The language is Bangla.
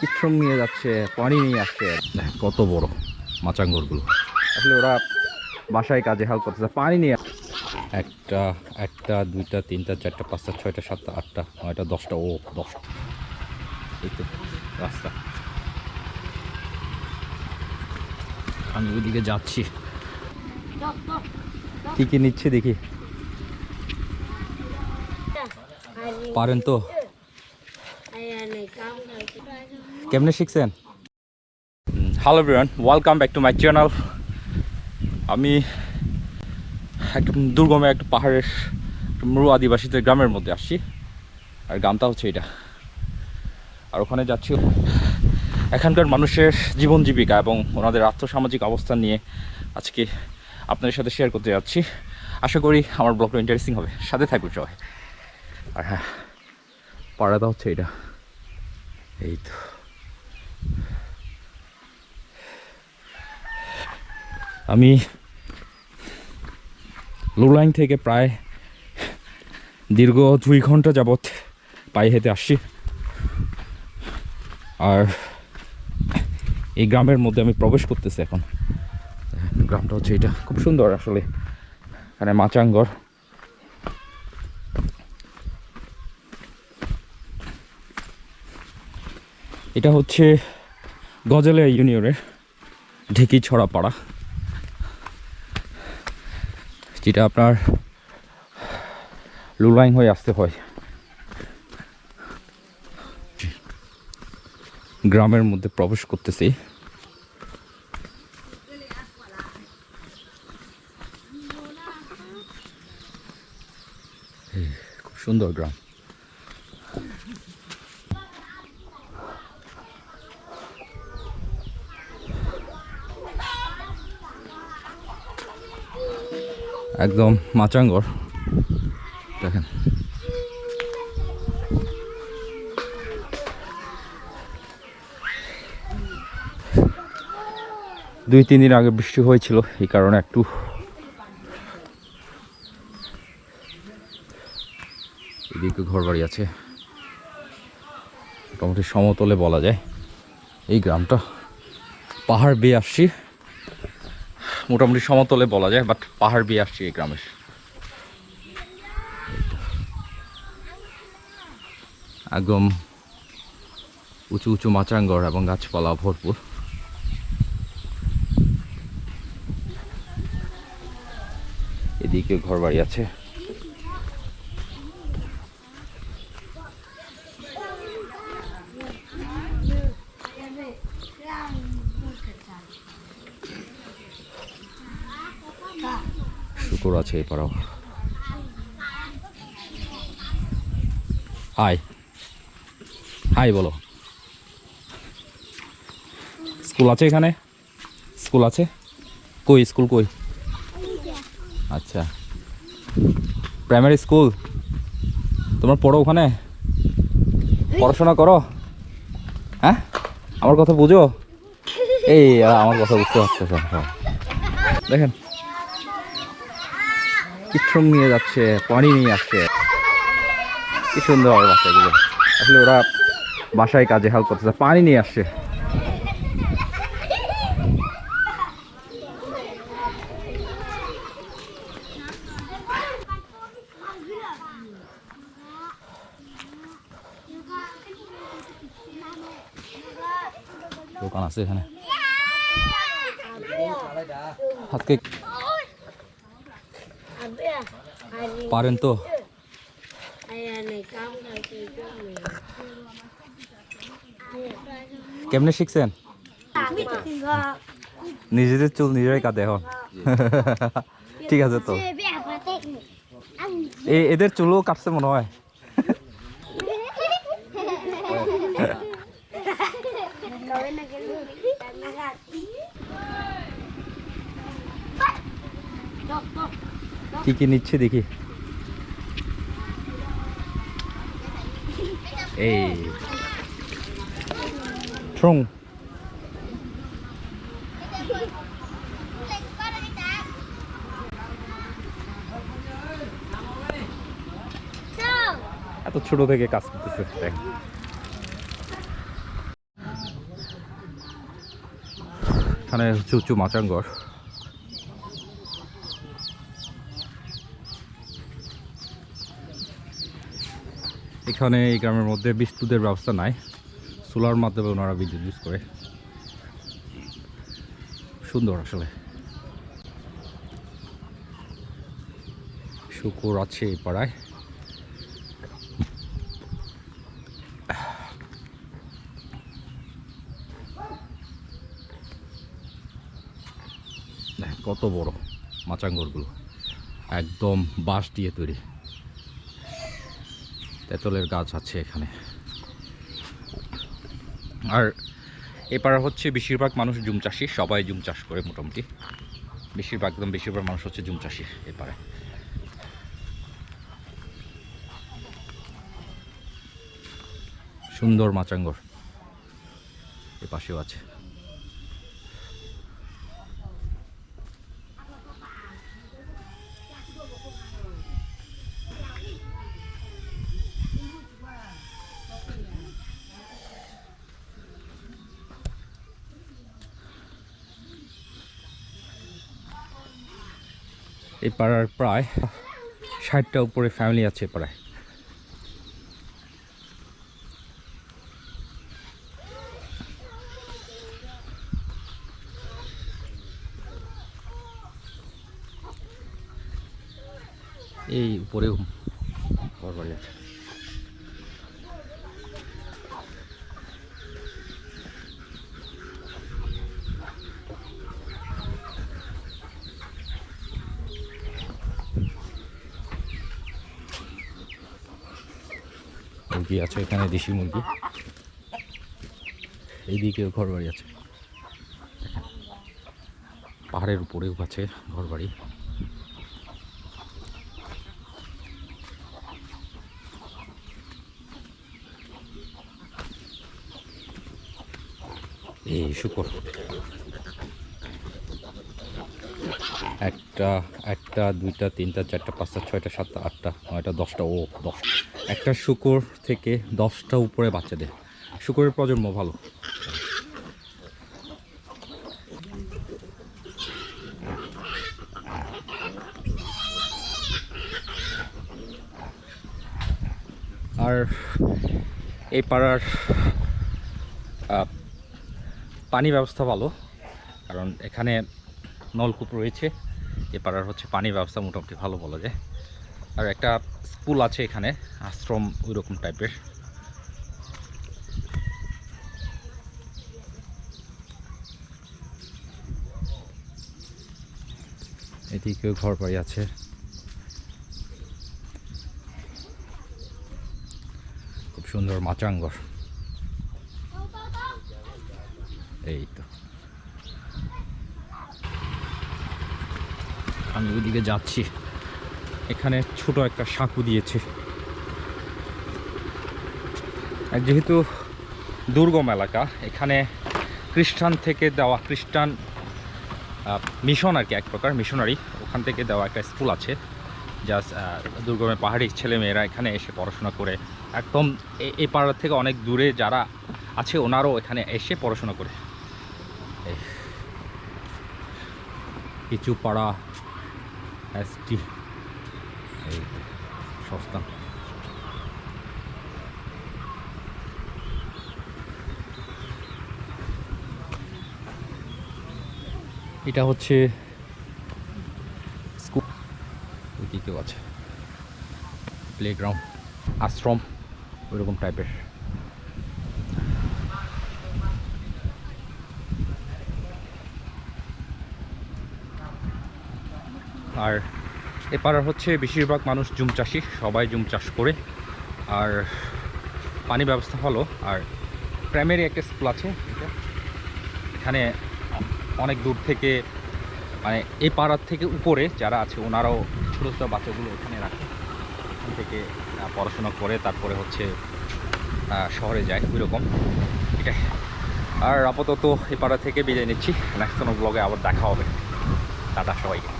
কিচ্ছম নিয়ে যাচ্ছে পানি নিয়ে আসছে। কত বড় মাচাঙ্গরগুলো। আসলে ওরা বাসায় কাজে হেল্প করতেছে পানি নিয়ে একটা একটা দুইটা তিনটা চারটা পাঁচটা ছয়টা সাতটা আটটা নয়টা দশটা ও দশটা। এই তো রাস্তা। আমি ওইদিকে যাচ্ছি। কি কি নিচ্ছে দেখি। পারেন তো? কেমনে শিখছেন? Hello Brian welcome back to my channel আমি একটা দুর্গমে একটা পাহাড়ের মরু আদিবাসীদের গ্রামের মধ্যে আসছি। আর গ্রামটা হচ্ছে এটা। আর ওখানে যাচ্ছি। এখানকার মানুষের জীবন জীবিকা এবং ওনাদের আর্থসামাজিক অবস্থান নিয়ে আজকে আপনাদের সাথে শেয়ার করতে যাচ্ছি। আশা করি আমার ব্লগটা ইন্টারেস্টিং হবে। সাথে থাকবে সবাই। আর হ্যাঁ পাড়াটা হচ্ছে এটা। এই তো। আমি লোলাইন থেকে প্রায় দীর্ঘ দুই ঘণ্টা যাবৎ পায়ে হেঁটে আসছি। আর এই গ্রামের মধ্যে আমি প্রবেশ করতেছি এখন। গ্রামটা হচ্ছে এটা। খুব সুন্দর আসলে। এখানে মাচাঙ্গর। এটা হচ্ছে গজালিয়া ইউনিয়নের ঢেকি ছড়া পাড়া যেটা আপনার লুলাইন হয়ে আসতে হয়। গ্রামের মধ্যে প্রবেশ করতেছি। খুব সুন্দর গ্রাম। একদম মাচাঙ্গর। দেখেন। দুই, তিন দিন আগে বৃষ্টি হয়েছিল, এই কারণে একটু এদিকে ঘর বাড়ি আছে। মোটামুটি সমতলে বলা যায়। এই গ্রামটা পাহাড় বেয়ে আসছি। মোটামুটি সমতলে বলা যায় বাট পাহাড় বিয়ে আসছি এই গ্রামের একদম উঁচু উঁচু মাচাঙ্গর এবং গাছপালা ভরপুর। এদিকে ঘর বাড়ি আছে। শুকর আছে, এই পাড়াও। হাই। হাই বলো। স্কুল আছে এখানে? স্কুল আছে? কই, স্কুল কই? আচ্ছা। Primary school? তোমরা পড়ো ওখানে? পড়াশোনা করো? হ্যাঁ? আমার কথা বুঝো? এই আমার কথা বুঝতে পারছ দেখেন। কিচ্ছম নিয়ে যাচ্ছে পানি নিয়ে আসছে। কি সুন্দর বাচ্চাগুলো। আসলে ওরা বাসায় কাজে হেল্প করতেছে পানি নিয়ে আসছে। দোকান আছে এখানে। আজকে পারেন তো। কেমনে শিখছেন? নিজেদের চুল নিজেরাই কাঁদে এখন। ঠিক আছে তো। এ এদের চুলও কাটছে মনে হয়। কি কি নিচ্ছে দেখি। এই। এত ছোট থেকে কাজ করতেছে এখানে হচ্ছে উঁচু মাচাঙ্গর। এখানে এই গ্রামের মধ্যে বিদ্যুতের ব্যবস্থা নাই। সোলার মাধ্যমে ওনারা বিদ্যুৎ ইউজ করে। সুন্দর আসলে। শুকুর আছে এই পাড়ায়। কত বড় মাচাঙ্গরগুলো। একদম বাঁশ দিয়ে তৈরি। তেঁতুলের গাছ আছে এখানে। আর এপাড়া হচ্ছে বেশিরভাগ মানুষ জুম চাষি, সবাই জুম চাষ করে মোটামুটি। বেশিরভাগ, একদম বেশিরভাগ মানুষ হচ্ছে জুম চাষি এপারে। সুন্দর মাচাঙ্গর এ পাশেও আছে। এই পাড়ার প্রায় ষাটটা উপরে ফ্যামিলি আছে প্রায় এই উপরেও ঘর বাড়ি আছে। মুরগি আছে, এখানে দেশি মুরগি। এইদিকে ঘর বাড়ি আছে। পাহাড়ের উপরেও আছে ঘর বাড়ি এই শুকর। একটা একটা, দুইটা, তিনটা, চারটা, পাঁচটা, ছয়টা, সাতটা, আটটা, নয়টা, দশটা, ও, দশ। একটা শুকর থেকে দশটা উপরে বাচ্চা দেয় শুকরের প্রজন্ম ভালো। আর এই পাড়ার পানি ব্যবস্থা ভালো, কারণ এখানে নলকূপ রয়েছে। এ পাড়ার হচ্ছে পানি ব্যবস্থা মোটামুটি ভালো বলা যায়। আর একটা স্কুল আছে এখানে, আশ্রম ওই রকম টাইপের। এদিকেও ঘর বাড়ি আছে। খুব সুন্দর মাচাঙ্গর। এই তো। আমি ওইদিকে যাচ্ছি। এখানে ছোট একটা সাঁকু দিয়েছে। যেহেতু দুর্গম এলাকা, এখানে খ্রিস্টান থেকে দেওয়া খ্রিস্টান মিশন আর কি, এক প্রকার মিশনারি ওখান থেকে দেওয়া একটা স্কুল আছে। জাস্ট দুর্গমের পাহাড়ি ছেলেমেয়েরা এখানে এসে পড়াশোনা করে। একদম এই পাড়ার থেকে অনেক দূরে যারা আছে, ওনারাও এখানে এসে পড়াশোনা করে। কিছু পাড়া এসটি এই সস্তা। এটা হচ্ছে স্কুল ওইদিকেও আছে? প্লেগ্রাউন্ড আশ্রম ওইরকম টাইপের আর এপাড়ার হচ্ছে বেশিরভাগ মানুষ জুম চাষি, সবাই জুম চাষ করে। আর পানি ব্যবস্থা ভালো আর প্রাইমারি একটা স্কুল আছে এটা। এখানে অনেক দূর থেকে মানে এই পাড়ার থেকে উপরে যারা আছে, ওনারাও ছোটো ছোটো বাচ্চাগুলো এখানে রাখে। এখান থেকে পড়াশোনা করে, তারপরে হচ্ছে শহরে যায় ওই রকম আছে আর আপাতত এই পাড়া থেকে বিদায় নিচ্ছি। নেক্সট কোনো ব্লগে আবার দেখা হবে। টাটা সবাইকে।